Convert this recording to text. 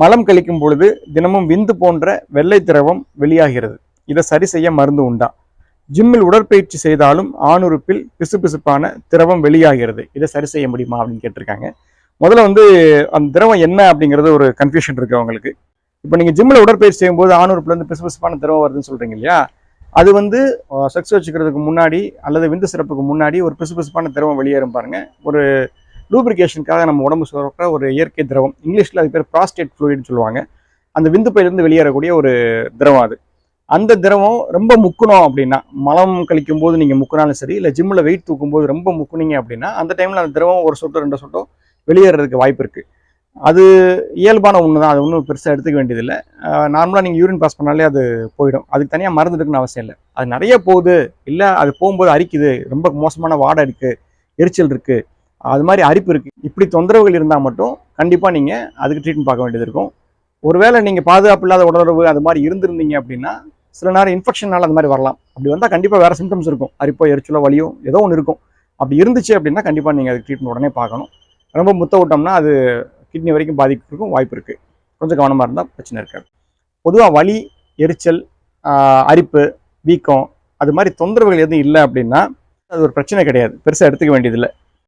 மலம் கழிக்கும் பொழுது தினமும் விந்து போன்ற வெள்ளை திரவம் வெளியாகிறது. இதை சரி செய்ய மருந்து உண்டா? ஜிம்மில் உடற்பயிற்சி செய்தாலும் ஆணுறுப்பில் பிசுபிசுப்பான திரவம் வெளியாகிறது. இதை சரி செய்ய முடியுமா அப்படின்னு கேட்டிருக்காங்க. முதல்ல வந்து அந்த திரவம் என்ன அப்படிங்கிறது ஒரு கன்ஃபியூஷன் இருக்குது அவங்களுக்கு. இப்போ நீங்கள் ஜிம்மில் உடற்பயிற்சி செய்யும்போது ஆணுறுப்பில் வந்து பிசுபிசுப்பான திரவம் வருதுன்னு சொல்கிறீங்க இல்லையா? அது வந்து செக்ஸ் வச்சுக்கிறதுக்கு முன்னாடி அல்லது விந்து சிறப்புக்கு முன்னாடி ஒரு பிசுபிசுப்பான திரவம் வெளியேறும் பாருங்கள் ஒரு லூப்ரிகேஷனுக்காக நம்ம உடம்பு சுரக்கிற ஒரு இயற்கை திரவம். இங்கிலீஷில் அது பேர் ப்ராஸ்டேட் ஃப்ளூயிட்னு சொல்லுவாங்க. அந்த விந்துப்பையிலேருந்து வெளியேறக்கூடிய ஒரு திரவம் அது. அந்த திரவம் ரொம்ப முக்கணும் அப்படின்னா மலம் கழிக்கும் போது நீங்கள் முக்கினாலும் சரி இல்லை ஜிம்மில் வெயிட் தூக்கும் போது ரொம்ப முக்குனீங்க அப்படின்னா அந்த டைமில் அந்த திரவம் ஒரு சொட்டோ ரெண்டு சொட்டோ வெளியேறதுக்கு வாய்ப்பு இருக்குது அது இயல்பான ஒன்று தான் அது ஒன்றும் பெருசாக எடுத்துக்க வேண்டியதில்லை. நார்மலாக நீங்கள் யூரின் பாஸ் பண்ணாலே அது போயிடும். அதுக்கு தனியாக மருந்து எடுக்கணும்னு அவசியம் இல்லை. அது நிறைய போகுது. இல்லை அது போகும்போது அரிக்குது. ரொம்ப மோசமான வாடை இருக்குது எரிச்சல் இருக்குது அது மாதிரி அரிப்பு இருக்குது இப்படி தொந்தரவுகள் இருந்தால் மட்டும் கண்டிப்பாக நீங்கள் அதுக்கு ட்ரீட்மெண்ட் பார்க்க வேண்டியது இருக்கும். ஒருவேளை நீங்கள் பாதுகாப்பு இல்லாத உடலுறவு அது மாதிரி இருந்திருந்தீங்க அப்படின்னா சில நேரம் இன்ஃபெக்ஷனால அந்த மாதிரி வரலாம். அப்படி வந்தால் கண்டிப்பாக வேறு சிம்டம்ஸ் இருக்கும். அரிப்போ எரிச்சலோ வலியோ ஏதோ ஒன்று இருக்கும். அப்படி இருந்துச்சு அப்படின்னா கண்டிப்பாக நீங்கள் அதுக்கு ட்ரீட்மெண்ட் உடனே பார்க்கணும். ரொம்ப முத்த விட்டோம்னா அது கிட்னி வரைக்கும் பாதிக்கிறதுக்கும் வாய்ப்பு இருக்குது கொஞ்சம் கவனமாக இருந்தால் பிரச்சனை இருக்காது. பொதுவாக வலி எரிச்சல் அரிப்பு வீக்கம் அது மாதிரி தொந்தரவுகள் எதுவும் இல்லை அப்படின்னா அது ஒரு பிரச்சனை கிடையாது. பெருசாக எடுத்துக்க வேண்டியதில்லை.